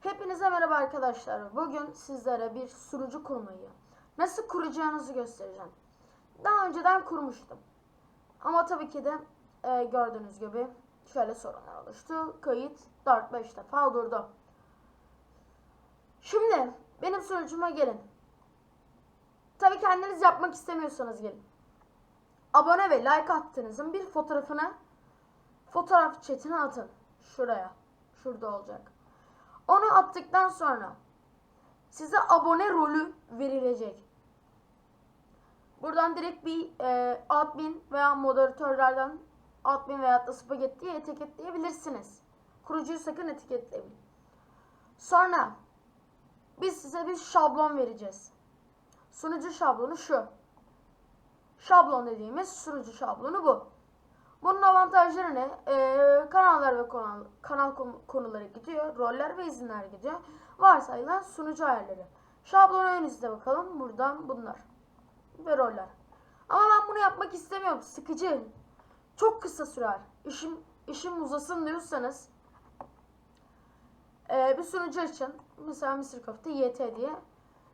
Hepinize merhaba arkadaşlar. Bugün sizlere bir sunucu kurmayı, nasıl kuracağınızı göstereceğim. Daha önceden kurmuştum. Ama tabii ki de e, gördüğünüz gibi şöyle sorunlar oluştu. Kayıt 4-5 defa durdu. Şimdi benim sunucuma gelin. Tabii kendiniz yapmak istemiyorsanız gelin. Abone ve like attığınızın bir fotoğrafını fotoğraf chatine atın. Şuraya. Şurada olacak. Onu attıktan sonra size abone rolü verilecek. Buradan direkt bir e, admin veya moderatörlerden admin veya da spagetti diye etiketleyebilirsiniz. Kurucuyu sakın etiketleyin. Sonra biz size bir şablon vereceğiz. Sunucu şablonu şu. Şablon dediğimiz sunucu şablonu bu. Bunun avantajları ne? Ee, kanallar ve kanal, kanal konu- konuları gidiyor. Roller ve izinler gidiyor. Varsayılan sunucu ayarları. Şablonu önünüzde bakalım. Buradan bunlar. Ve roller. Ama ben bunu yapmak istemiyorum. Sıkıcı. Çok kısa sürer. İşim, işim uzasın diyorsanız ee, bir sunucu açın. Mesela Mr. Köfte YT diye.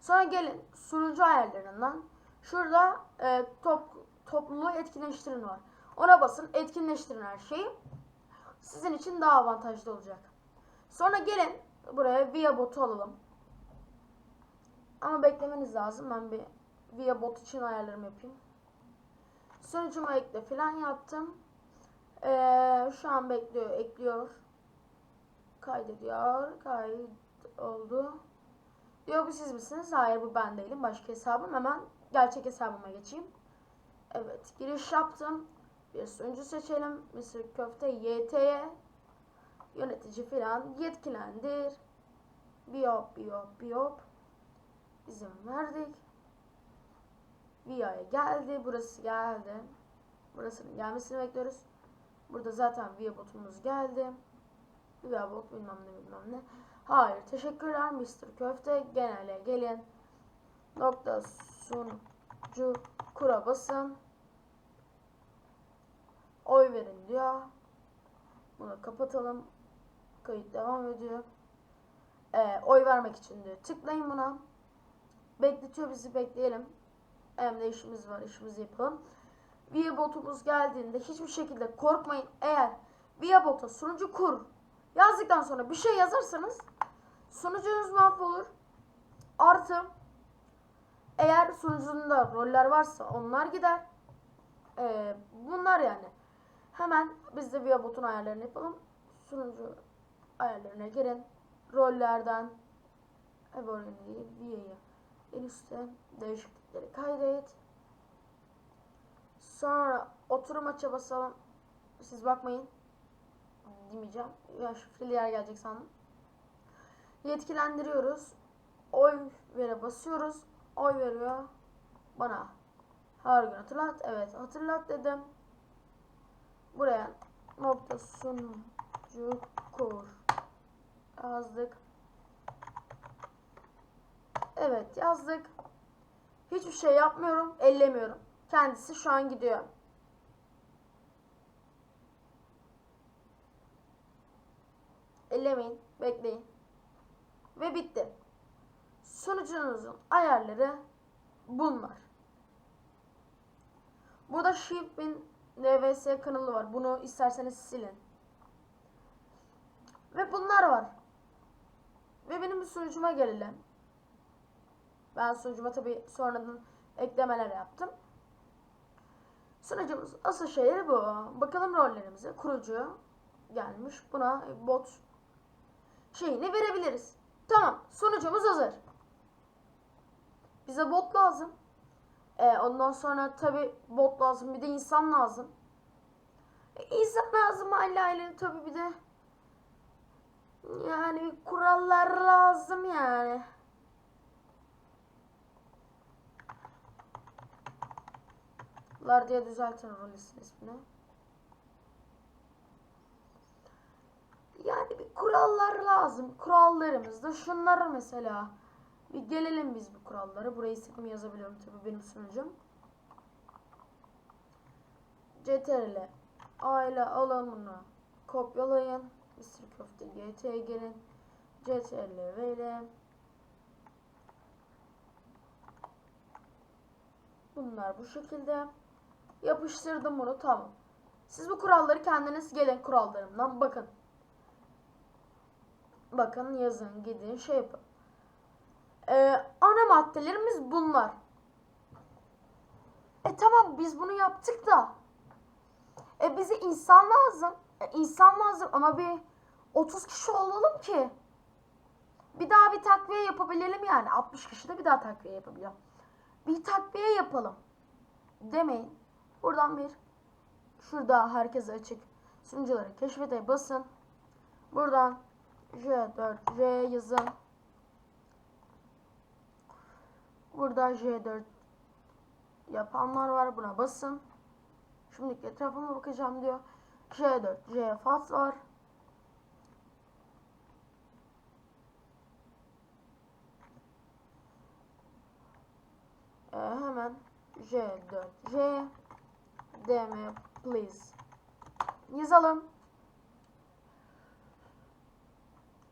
Sonra gelin sunucu ayarlarından şurada e, top, topluluğu etkinleştirin var. Ona basın etkinleştirin her şeyi. Sizin için daha avantajlı olacak. Sonra gelin buraya via botu alalım. Ama beklemeniz lazım. Ben bir via bot için ayarlarımı yapayım. Sunucuma ekle falan yaptım. Ee, şu an bekliyor, ekliyor. Kaydediyor. Kayıt oldu. Diyor bu siz misiniz? Hayır bu ben değilim. Başka hesabım. Hemen gerçek hesabıma geçeyim. Evet giriş yaptım. Bir sunucu seçelim. Mr. Köfte YT'ye yönetici falan yetkilendir. Biop biop biop. İzin verdik. VIA'ya geldi. Burası geldi. Burasının gelmesini bekliyoruz. Burada zaten VIA botumuz geldi. VIA bot bilmem ne bilmem ne. Hayır teşekkürler Mr. Köfte. Genele gelin. Nokta sunucu kura basın. Oy verin diyor. Bunu kapatalım. Kayıt devam ediyor. Ee, oy vermek için diyor. Tıklayın buna. Bekletiyor bizi bekleyelim. Hem de işimiz var işimizi yapalım. Via botumuz geldiğinde hiçbir şekilde korkmayın. Eğer Via bota sunucu kur yazdıktan sonra bir şey yazarsanız sunucunuz mahvolur. Artı eğer sunucunda roller varsa onlar gider. Ee, bunlar yani. Hemen biz de Via botun ayarlarını yapalım. Sunucu ayarlarına girin. Rollerden aboneyi Via'yı en üstte değişiklikleri kaydet. Sonra oturum aça basalım. Siz bakmayın. Demeyeceğim. Ya şifreli yer gelecek sandım. Yetkilendiriyoruz. Oy vere basıyoruz. Oy veriyor bana. Her gün hatırlat. Evet hatırlat dedim. Buraya nokta sunucu kur yazdık. Evet yazdık. Hiçbir şey yapmıyorum. Ellemiyorum. Kendisi şu an gidiyor. Ellemeyin. Bekleyin. Ve bitti. Sunucunuzun ayarları bunlar. Burada Shift'in LVS kanalı var. Bunu isterseniz silin. Ve bunlar var. Ve benim sunucuma gelelim. Ben sunucuma tabi sonradan eklemeler yaptım. Sunucumuz asıl şeyleri bu. Bakalım rollerimize. Kurucu gelmiş. Buna bot şeyini verebiliriz. Tamam. Sunucumuz hazır. Bize bot lazım. Ee, ondan sonra tabi bot lazım. Bir de insan lazım. E, insan lazım hala tabi bir de yani kurallar lazım yani. Lar diye düzeltin rolüsün ismini. Yani bir kurallar lazım. Kurallarımız da şunlar mesela. Bir gelelim biz bu kurallara. Buraya isim yazabiliyorum tabii benim sunucum. CTRL aile alanını kopyalayın. Mr. Köfte GT'ye gelin. CTRL verelim. Bunlar bu şekilde. Yapıştırdım bunu tamam. Siz bu kuralları kendiniz gelin kurallarımdan bakın. Bakın yazın gidin şey yapın. Ee, ana maddelerimiz bunlar. E tamam biz bunu yaptık da. E bize insan lazım. E, insan lazım ama bir 30 kişi olalım ki. Bir daha bir takviye yapabilelim yani. 60 kişi de bir daha takviye yapabiliyor. Bir takviye yapalım. Demeyin. Buradan bir şurada herkese açık sunucuları keşfete basın. Buradan J4 J yazın. Burada J4 yapanlar var. Buna basın. Şimdi etrafıma bakacağım diyor. J4 J faz var. Ee, hemen J4 J DM please yazalım.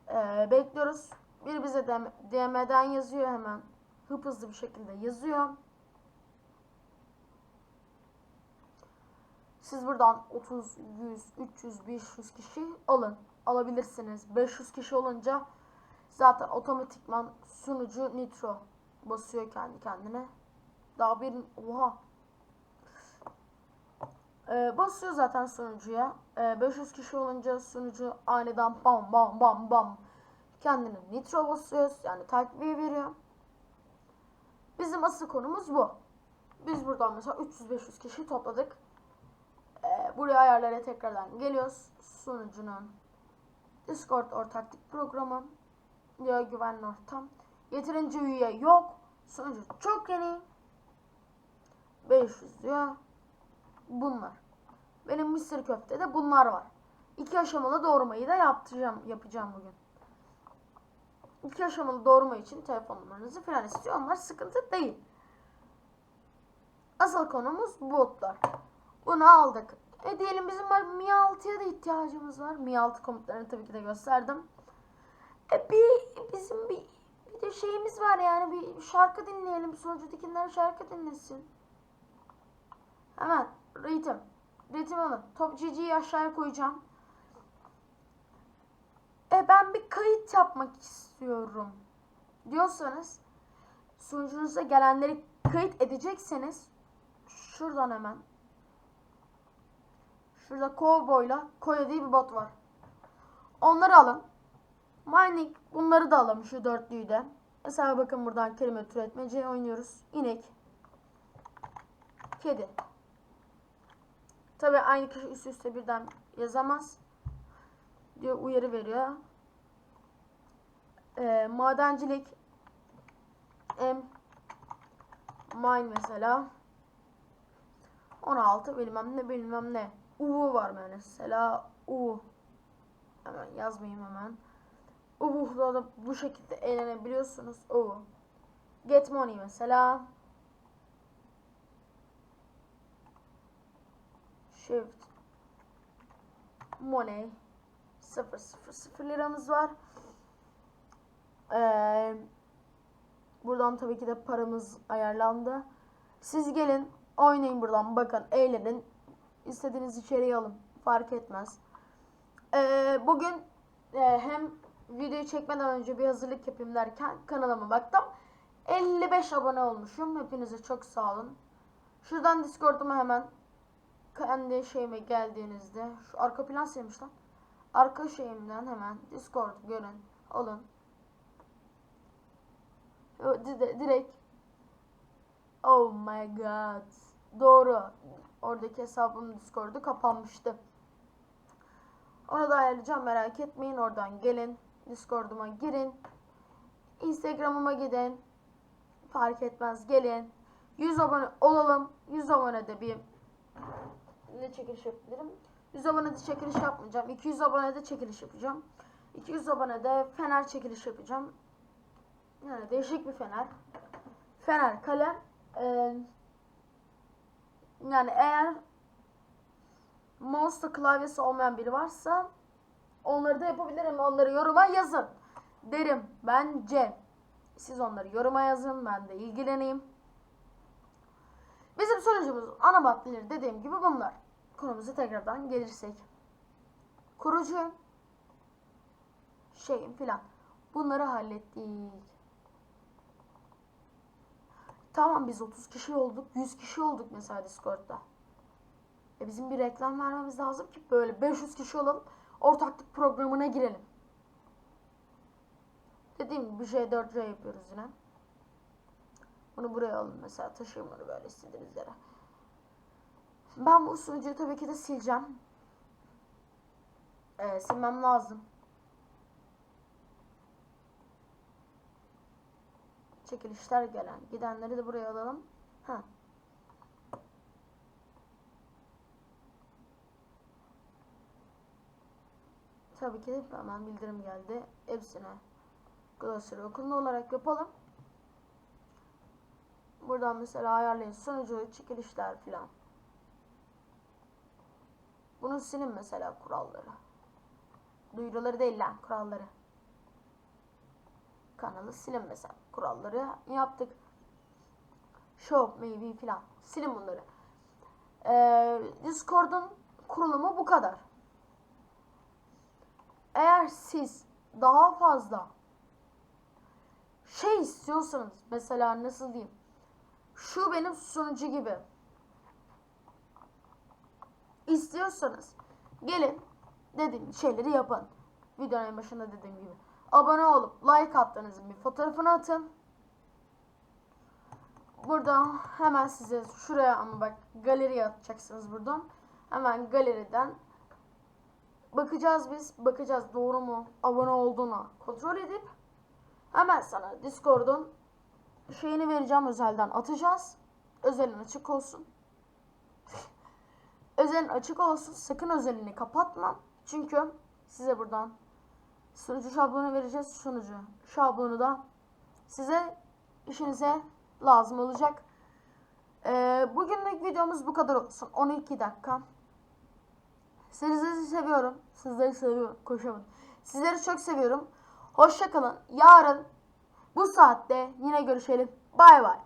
Ee, bekliyoruz. Bir bize DM, DM'den yazıyor hemen. Hıp hızlı bir şekilde yazıyor. Siz buradan 30, 100, 300, 500 kişi alın. Alabilirsiniz. 500 kişi olunca zaten otomatikman sunucu nitro basıyor kendi kendine. Daha bir oha. Ee, basıyor zaten sunucuya. Ee, 500 kişi olunca sunucu aniden bam bam bam bam kendine nitro basıyor. Yani takviye veriyor. Bizim asıl konumuz bu. Biz buradan mesela 300-500 kişi topladık. Ee, buraya ayarlara tekrardan geliyoruz. Sunucunun Discord ortaklık programı diyor güvenli ortam. Yeterince üye yok. Sunucu çok yeni. 500 diyor. Bunlar. Benim mısır köftede bunlar var. İki aşamalı doğurmayı da yapacağım, yapacağım bugün. İki aşamalı doğurma için telefon numaranızı falan istiyor. Onlar sıkıntı değil. Asıl konumuz botlar. Bunu aldık. E diyelim bizim var Mi 6'ya da ihtiyacımız var. Mi 6 komutlarını tabii ki de gösterdim. E bir bizim bir, bir de şeyimiz var yani bir şarkı dinleyelim. Sunucudakiler şarkı dinlesin. Hemen ritim. Ritim alın. Top GG'yi aşağıya koyacağım. E ben bir kayıt yapmak istiyorum diyorsanız sunucunuza gelenleri kayıt edecekseniz şuradan hemen şurada Cowboy'la Koya diye bir bot var. Onları alın. Mining bunları da alalım şu dörtlüyü de. Mesela bakın buradan kelime türetmece oynuyoruz. İnek. Kedi. Tabi aynı kişi üst üste birden yazamaz. Diyor uyarı veriyor. Ee, madencilik M mine mesela 16 bilmem ne bilmem ne. U var mesela U. Hemen yazmayayım hemen. U'da da bu şekilde eğlenebiliyorsunuz. U. Get money mesela. Shift Money 0 0 0 liramız var. Ee, buradan tabii ki de paramız ayarlandı. Siz gelin oynayın buradan bakın eğlenin. İstediğiniz içeriği alın. Fark etmez. Ee, bugün e, hem videoyu çekmeden önce bir hazırlık yapayım derken kanalıma baktım. 55 abone olmuşum. Hepinize çok sağ olun. Şuradan Discord'uma hemen kendi şeyime geldiğinizde şu arka plan silmiş lan. Arka şeyimden hemen Discord görün. Alın. Direkt Oh my god. Doğru. Oradaki hesabım Discord'u kapanmıştı. Onu da ayarlayacağım merak etmeyin. Oradan gelin. Discord'uma girin. Instagram'ıma gidin. Fark etmez gelin. 100 abone olalım. 100 abonede bir ne çekiliş yapabilirim? 100 abonede çekiliş yapmayacağım. 200 abonede çekiliş yapacağım. 200 abonede fener çekiliş yapacağım. Yani değişik bir fener. Fener kalem. Ee, yani eğer mouse'la klavyesi olmayan biri varsa onları da yapabilirim. Onları yoruma yazın. derim bence. Siz onları yoruma yazın ben de ilgileneyim. Bizim sonucumuz ana maddeleri dediğim gibi bunlar. Konumuza tekrardan gelirsek. Kurucu şeyin filan. Bunları hallettik. Tamam biz 30 kişi olduk, 100 kişi olduk mesela Discord'da. E bizim bir reklam vermemiz lazım ki böyle 500 kişi olalım, ortaklık programına girelim. Dediğim gibi J4C yapıyoruz yine. Bunu buraya alın mesela, taşıyın bunu böyle istediğiniz yere. Ben bu sunucuyu tabii ki de sileceğim. Ee, silmem lazım. Çekilişler gelen. Gidenleri de buraya alalım. Ha. Tabii ki de hemen bildirim geldi. Hepsine glossary okunlu olarak yapalım. Buradan mesela ayarlayın sunucu, çekilişler filan. Bunu silin mesela kuralları. Duyuruları değil lan kuralları. Kanalı silin mesela. Kuralları yaptık. Show, maybe filan. Silin bunları. Ee, Discord'un kurulumu bu kadar. Eğer siz daha fazla şey istiyorsanız mesela nasıl diyeyim şu benim sunucu gibi istiyorsanız gelin dediğim şeyleri yapın. Videonun başında dediğim gibi. Abone olup like attığınızın bir fotoğrafını atın. Burada hemen size şuraya ama bak galeriye atacaksınız buradan. Hemen galeriden bakacağız biz. Bakacağız doğru mu abone olduğuna kontrol edip hemen sana Discord'un şeyini vereceğim özelden atacağız. Özelin açık olsun. Özelin açık olsun. Sakın özelini kapatma. Çünkü size buradan sunucu şablonu vereceğiz. Sunucu şablonu da size işinize lazım olacak. Ee, bugünlük videomuz bu kadar olsun. 12 dakika. Sizleri seviyorum. Sizleri seviyorum. Koşamadım. Sizleri çok seviyorum. Hoşça kalın. Yarın bu saatte yine görüşelim. Bay bay.